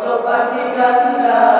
কত পাখি গান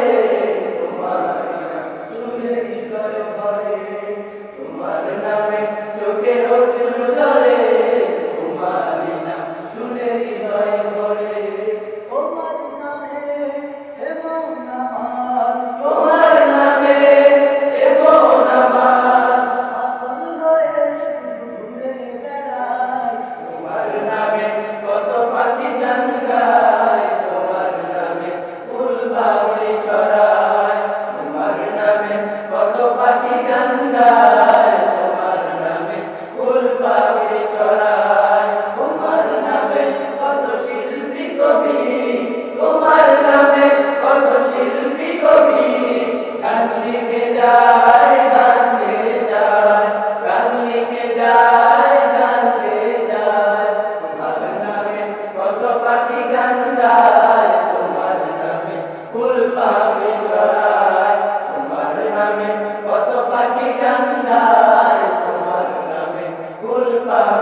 কত পাখি কান্দায় তোমার নামে ফুল পাহাড়